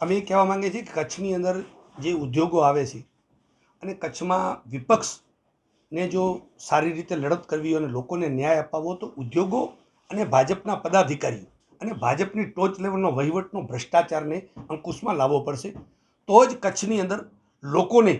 અમે એ કહેવા માંગીએ છીએ કે કચ્છની અંદર જે ઉદ્યોગો આવે છે અને કચ્છમાં વિપક્ષને જો સારી રીતે લડત કરવી અને લોકોને ન્યાય અપાવવો તો ઉદ્યોગો અને ભાજપના પદાધિકારીઓ અને ભાજપની ટોચ લેવલનો વહીવટનો ભ્રષ્ટાચારને અંકુશમાં લાવવો પડશે. તો જ કચ્છની અંદર લોકોને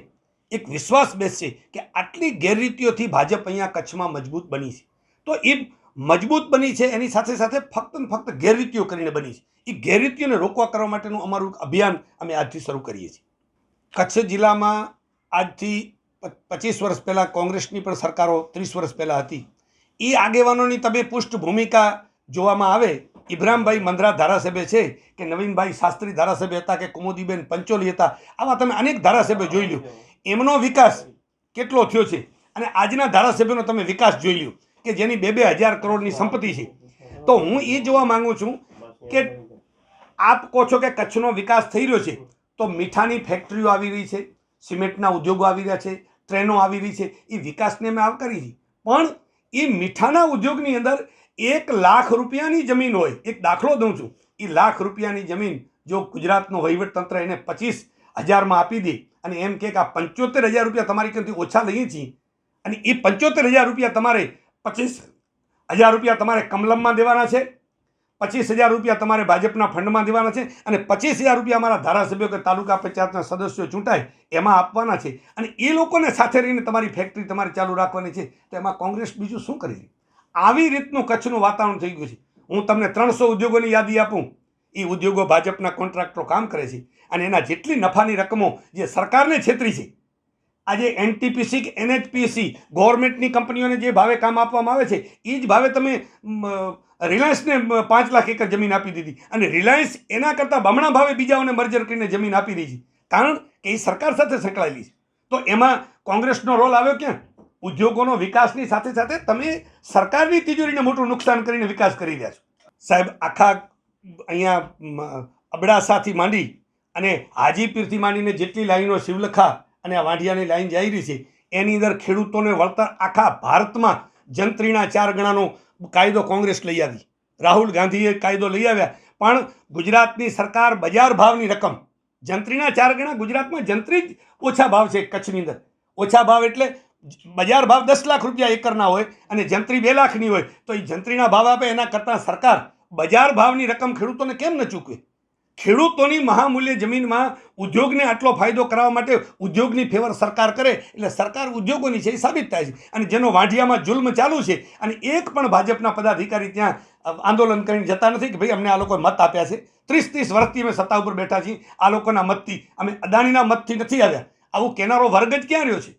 એક વિશ્વાસ બેસશે કે આટલી ગેરરીતિઓથી ભાજપ અહીંયા કચ્છમાં મજબૂત બની છે. તો એ મજબૂત બની છે, એની સાથે સાથે ફક્ત ને ફક્ત ગેરરીતિઓ કરીને બની છે. એ ગેરરીતિઓને રોકવા કરવા માટેનું અમારું અભિયાન અમે આજથી શરૂ કરીએ છીએ. કચ્છ જિલ્લામાં આજથી પચીસ વર્ષ પહેલાં કોંગ્રેસની પણ સરકારો ત્રીસ વર્ષ પહેલાં હતી. એ આગેવાનોની તમે પૃષ્ઠભૂમિકા જોવામાં આવે ઇબ્રાહીમભાઈ મંદરા ધારાસભ્ય છે કે નવીનભાઈ શાસ્ત્રી ધારાસભ્ય હતા કે કુમુદીબેન પંચોલી હતા, આવા તમે અનેક ધારાસભ્ય જોઈ લ્યો. એમનો વિકાસ કેટલો થયો છે? અને આજના ધારાસભ્યનો તમે વિકાસ જોઈ લ્યો. કે જેની બે બે હજાર કરોડની સંપત્તિ છે. તો હું એ જોવા માગું છું કે આપ કહો છો કે કચ્છનો વિકાસ થઈ રહ્યો છે, તો મીઠાની ફેક્ટરીઓ આવી રહી છે, સિમેન્ટના ઉદ્યોગો આવી રહ્યા છે, ટ્રેનો આવી રહી છે, એ વિકાસને અમે આવકારી છે. પણ એ મીઠાના ઉદ્યોગની અંદર એક લાખ રૂપિયાની જમીન હોય, એક દાખલો દઉં છું, એ લાખ રૂપિયાની જમીન જો ગુજરાતનો વહીવટતંત્ર એને પચીસ હજારમાં આપી દે અને એમ કે આ પંચોતેર હજાર રૂપિયા તમારી કંઈથી ઓછા લઈએ છીએ, અને એ પંચોતેર હજાર રૂપિયા તમારે પચીસ હજાર રૂપિયા તમારે કમલમમાં દેવાના છે, પચીસ હજાર રૂપિયા તમારે ભાજપના ફંડમાં દેવાના છે અને પચીસ હજાર રૂપિયા અમારા ધારાસભ્યો કે તાલુકા પંચાયતના સદસ્યો ચૂંટાય, એમાં આપવાના છે. અને એ લોકોને સાથે રહીને તમારી ફેક્ટરી તમારે ચાલુ રાખવાની છે. તો એમાં કોંગ્રેસ બીજું શું કરી આવી રીતનું કચ્છનું વાતાવરણ થઈ ગયું છે. હું તમને ત્રણસો ઉદ્યોગોની યાદી આપું. એ ઉદ્યોગો ભાજપના કોન્ટ્રાક્ટરો કામ કરે છે. અને એના જેટલી નફાની રકમો જે સરકારને છેતરી છે આજે એનટીપીસી કે એનએચપીસી ગવર્મેન્ટની કંપનીઓને જે ભાવે કામ આપવામાં આવે છે એ જ ભાવે તમે રિલાયન્સને પાંચ લાખ એકર જમીન આપી દીધી. અને રિલાયન્સ એના કરતાં બમણા ભાવે બીજાઓને મર્જર કરીને જમીન આપી છે. કારણ કે એ સરકાર સાથે સંકળાયેલી છે. તો એમાં કોંગ્રેસનો રોલ આવ્યો ક્યાં? ઉદ્યોગોનો વિકાસની સાથે સાથે તમે સરકારની તિજોરીને મોટું નુકસાન કરીને વિકાસ કરી રહ્યા છો. સાહેબ, આખા અહીંયા અબડાસાથી માંડી અને હાજીપીરથી માંડીને જેટલી લાઈનો, શિવલખા અને આ વાંઢિયાની લાઈન જઈ રહી છે, એની અંદર ખેડૂતોને વળતર આખા ભારતમાં જંત્રીના ચાર ગણાનો કાયદો કોંગ્રેસ લઈ આવી. રાહુલ ગાંધીએ કાયદો લઈ આવ્યા, પણ ગુજરાતની સરકાર બજાર ભાવની રકમ, જંત્રીના ચાર ગણા ગુજરાતમાં જંત્રી જ ઓછા ભાવ છે કચ્છની અંદર. ઓછા ભાવ એટલે બજાર ભાવ દસ લાખ રૂપિયા એકરના હોય અને જંત્રી બે લાખની હોય, તો એ જંત્રીના ભાવ આપે, એના કરતાં સરકાર બજાર ભાવની રકમ ખેડૂતોને કેમ ન ચૂકવે? ખેડૂતોની મહામૂલ્ય જમીનમાં ઉદ્યોગને આટલો ફાયદો કરાવવા માટે ઉદ્યોગની ફેવર સરકાર કરે એટલે સરકાર ઉદ્યોગોની છે એ સાબિત થાય છે. અને જેનો વાંઢિયામાં જુલ્મ ચાલુ છે અને એક પણ ભાજપના પદાધિકારી ત્યાં આંદોલન કરીને જતા નથી કે ભાઈ અમને આ લોકોએ મત આપ્યા છે. ત્રીસ ત્રીસ વર્ષથી અમે સત્તા ઉપર બેઠા છીએ. આ લોકોના મતથી અમે અદાણીના મતથી નથી આવ્યા. આવું કેનારો વર્ગ જ ક્યાં રહ્યો છે?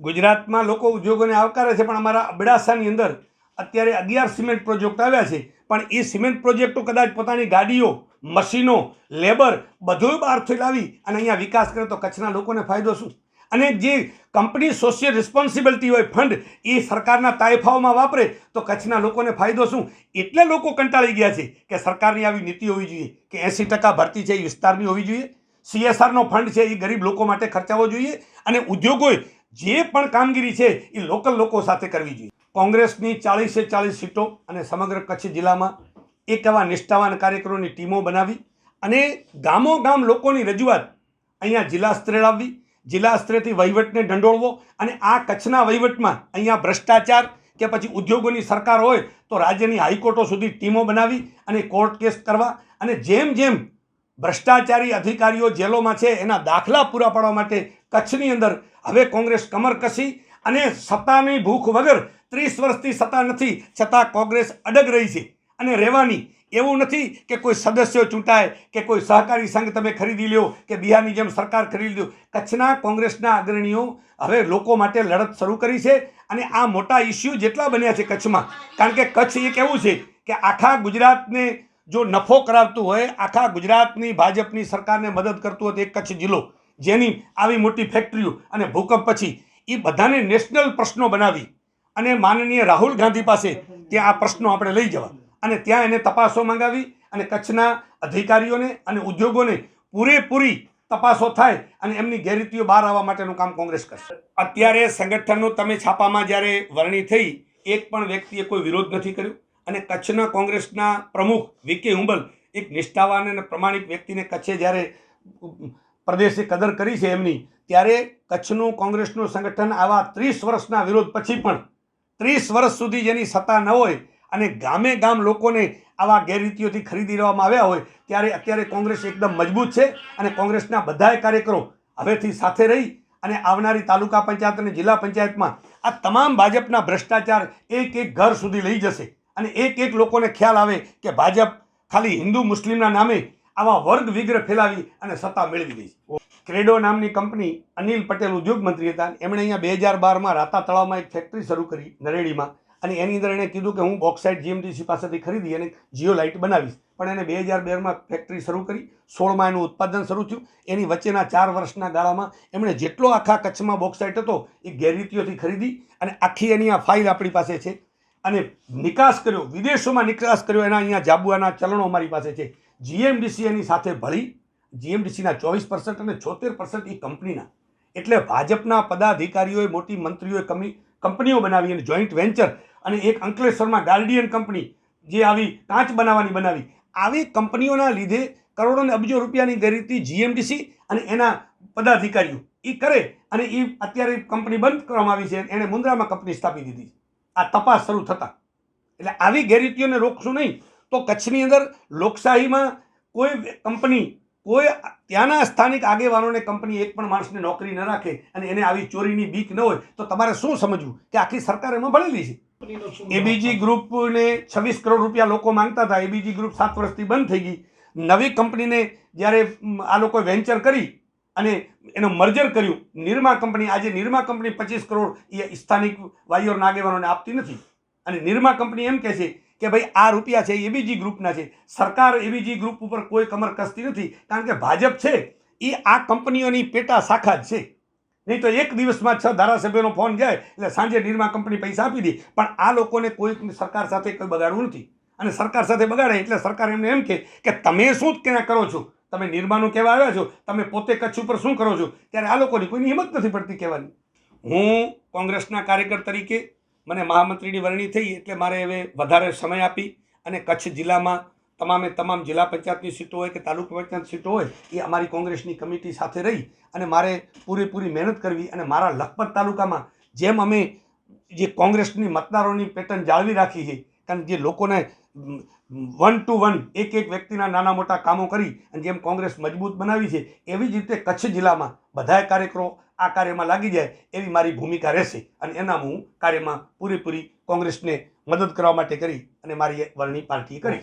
ગુજરાતમાં લોકો ઉદ્યોગોને આવકારે છે પણ અમારા અબડાસાની અંદર અત્યારે અગિયાર સિમેન્ટ પ્રોજેક્ટ આવ્યા છે. પણ એ સિમેન્ટ પ્રોજેક્ટો કદાચ પોતાની ગાડીઓ મશીનો, લેબર બધું બહારથી લાવી અને અહીંયા વિકાસ કરે તો કચ્છના લોકોને ફાયદો શું? અને જે કંપની સોશિયલ રિસ્પોન્સિબિલિટી હોય ફંડ એ સરકારના તાયફાઓમાં વાપરે તો કચ્છના લોકોને ફાયદો શું? એટલે લોકો કંટાળી ગયા છે કે સરકારની આવી નીતિ હોવી જોઈએ, કે એંસી ટકા ભરતી છે એ વિસ્તારની હોવી જોઈએ. સીએસઆરનો ફંડ છે એ ગરીબ લોકો માટે ખર્ચાવો જોઈએ અને ઉદ્યોગોએ જે પણ કામગીરી છે એ લોકલ લોકો સાથે કરવી જોઈએ. કોંગ્રેસની ચાળીસે ચાળીસ સીટો અને સમગ્ર કચ્છ જિલ્લામાં એક એવા નિષ્ઠાવાન કાર્યકરોની ટીમો બનાવી અને ગામો ગામ લોકોની રજૂઆત અહીંયા જિલ્લા સ્તરે લાવવી, જિલ્લા સ્તરેથી વહીવટને ઢંઢોળવો અને આ કચ્છના વહીવટમાં અહીંયા ભ્રષ્ટાચાર કે પછી ઉદ્યોગોની સરકાર હોય તો રાજ્યની હાઈકોર્ટો સુધી ટીમો બનાવી અને કોર્ટ કેસ કરવા અને જેમ જેમ ભ્રષ્ટાચારી અધિકારીઓ જેલોમાં છે એના દાખલા પૂરા પાડવા માટે કચ્છની અંદર હવે કોંગ્રેસ કમર કસી અને સત્તાની ભૂખ વગર ત્રીસ વર્ષથી સત્તા નથી છતાં કોંગ્રેસ અડગ રહી છે. અને રહેવાની એવું નથી કે કોઈ સદસ્યો ચૂંટાય, કે કોઈ સહકારી સંઘ તમે ખરીદી લ્યો, કે બિહારની જેમ સરકાર ખરીદી લ્યો કચ્છના કોંગ્રેસના અગ્રણીઓ હવે લોકો માટે લડત શરૂ કરી છે અને આ મોટા ઇસ્યુ જેટલા બન્યા છે કચ્છમાં. કારણ કે કચ્છ એક એવું છે કે આખા ગુજરાતને જો નફો કરાવતું હોય, આખા ગુજરાતની ભાજપની સરકારને મદદ કરતું હોય તો એક કચ્છ જિલ્લો, જેની આવી મોટી ફેક્ટરીઓ અને ભૂકંપ પછી એ બધાને નેશનલ પ્રશ્નો બનાવી. અને માનનીય રાહુલ ગાંધી પાસે ત્યાં આ પ્રશ્નો આપણે લઈ જવા. અને ત્યાં એને તપાસો મંગાવી અને કચ્છના અધિકારીઓને અને ઉદ્યોગોને પૂરેપૂરી તપાસો થાય અને એમની ગેરરીતિઓ બહાર આવવા માટેનું કામ કોંગ્રેસ કરશે. અત્યારે સંગઠનનું તમે છાપામાં જ્યારે વરણી થઈ, એક પણ વ્યક્તિએ કોઈ વિરોધ નથી કર્યો અને કચ્છના કોંગ્રેસના પ્રમુખ વીકે હુંબલ એક નિષ્ઠાવાન અને પ્રમાણિક વ્યક્તિને કચ્છે જ્યારે પ્રદેશે કદર કરી છે એમની, ત્યારે કચ્છનું કોંગ્રેસનું સંગઠન આવા ત્રીસ વર્ષના વિરોધ પછી પણ, ત્રીસ વર્ષ સુધી જેની સત્તા ન હોય અને ગામે ગામ લોકોને આવા ગેરરીતિઓથી ખરીદી લેવામાં આવ્યા હોય, ત્યારે અત્યારે કોંગ્રેસ એકદમ મજબૂત છે અને કોંગ્રેસના બધાય કાર્યકરો હવેથી સાથે રહી અને આવનારી તાલુકા પંચાયત અને જિલ્લા પંચાયતમાં આ તમામ ભાજપના ભ્રષ્ટાચાર એક એક ઘર સુધી લઈ જશે. અને એક એક લોકોને ખ્યાલ આવે કે ભાજપ ખાલી હિન્દુ મુસ્લિમના નામે આવા વર્ગ વિગ્રહ ફેલાવી અને સત્તા મેળવી દઈ ક્રેડો નામની કંપની અનિલ પટેલ ઉદ્યોગ મંત્રી હતા. એમણે અહીંયા બે હજાર બારમાં રાતા તળાવમાં એક ફેક્ટરી શરૂ કરી નરેડીમાં. અને એની અંદર એણે કીધું કે હું બોક્સાઇડ જીએમડીસી પાસેથી ખરીદી અને જીઓ લાઇટ બનાવીશ. પણ એને બે હજાર બેરમાં ફેક્ટરી શરૂ કરી સોળમાં એનું ઉત્પાદન શરૂ થયું. એની વચ્ચેના ચાર વર્ષના ગાળામાં એમણે જેટલો આખા કચ્છમાં બોક્સાઇટ હતો એ ગેરરીતિઓથી ખરીદી અને આખી એની આ ફાઇલ આપણી પાસે છે. અને નિકાસ કર્યો, વિદેશોમાં નિકાસ કર્યો, એના અહીંયા જાબુઆના ચલણો અમારી પાસે છે. જીએમડીસી એની સાથે ભળી જીએમડીસીના ચોવીસ પર્સન્ટ અને છોતેર પર્સન્ટ એ કંપનીના. એટલે ભાજપના પદાધિકારીઓએ, મોટી મંત્રીઓએ કમી, કંપનીઓ બનાવી અને જોઈન્ટ વેન્ચર અને એક અંકલેશ્વરમાં ગાર્ડિયન કંપની જે આવી કાંચ બનાવવાની બનાવી. આવી કંપનીઓના લીધે કરોડો ને અબજો રૂપિયાની ગરીબી જીએમડીસી અને એના પદાધિકારીઓ. એ કરે અને એ અત્યારે કંપની બંધ કરવામાં આવી છે. એણે મુન્દ્રામાં કંપની સ્થાપી દીધી આ તપાસ શરૂ થતા. એટલે આવી ગેરરીતિઓને રોકશું નહીં. તો કચ્છની અંદર લોકશાહીમાં કોઈ કંપની, કોઈ ત્યાંના સ્થાનિક આગેવાનોને કંપની એક પણ માણસને નોકરી ન રાખે અને એને આવી ચોરીની બીક ન હોય, તો તમારે શું સમજવું કે આખી સરકાર એમાં ભળેલી છે? એબીજી ગ્રુપને છવ્વીસ કરોડ રૂપિયા લોકો માંગતા હતા. એબીજી ગ્રુપ સાત વર્ષથી બંધ થઈ ગઈ. નવી કંપનીને જ્યારે આ લોકોએ વેન્ચર કરી અને એનું મર્જર કર્યું. નિરમા કંપની આજે નિરમા કંપની પચીસ કરોડ એ સ્થાનિક વાયુઓના નાગેવાનોને આપતી નથી. અને નિરમા કંપની એમ કહે છે કે ભાઈ આ રૂપિયા છે એબીજી ગ્રુપના છે. સરકાર એબીજી ગ્રુપ ઉપર કોઈ કમર કસતી નથી. કારણ કે ભાજપ છે એ આ કંપનીઓની પેટા શાખા જ છે. નહીં તો એક દિવસમાં છ ધારાસભ્યોનો ફોન જાય એટલે સાંજે નિરમા કંપની પૈસા આપી દે. પણ આ લોકોને કોઈ સરકાર સાથે કોઈ બગાડવું નથી. અને સરકાર સાથે બગાડે એટલે સરકાર એમને એમ કે તમે શું ક્યાં કરો છો? તમે નિર્માનું કહેવા આવ્યા છો. તમે પોતે કચ્છ ઉપર શું કરો છો? ત્યારે આ લોકોની કોઈની હિંમત નથી પડતી કહેવાની. હું કોંગ્રેસના કાર્યકર તરીકે મને મહામંત્રીની વરણી થઈ એટલે મારે હવે વધારે સમય આપી અને કચ્છ જિલ્લામાં તમામે તમામ જિલ્લા પંચાયતની સીટો હોય કે તાલુકા પંચાયત સીટો હોય, એ અમારી કોંગ્રેસની કમિટી સાથે રહી અને મારે પૂરેપૂરી મહેનત કરવી અને મારા લખપત તાલુકામાં જેમ અમે જે કોંગ્રેસની મતદારોની પેટર્ન જાળવી રાખી છે, કારણ જે લોકોને વન ટુ વન એક એક વ્યક્તિના નાના મોટા કામો કરી અને જેમ કોંગ્રેસ મજબૂત બનાવી છે, એવી જ રીતે કચ્છ જિલ્લામાં બધાય કાર્યકરો આ કાર્યમાં લાગી જાય, એવી મારી ભૂમિકા રહેશે અને એના હું કાર્યમાં પૂરેપૂરી કોંગ્રેસને મદદ કરવા માટે કરી અને મારી વરણી પાર્ટીએ કરી.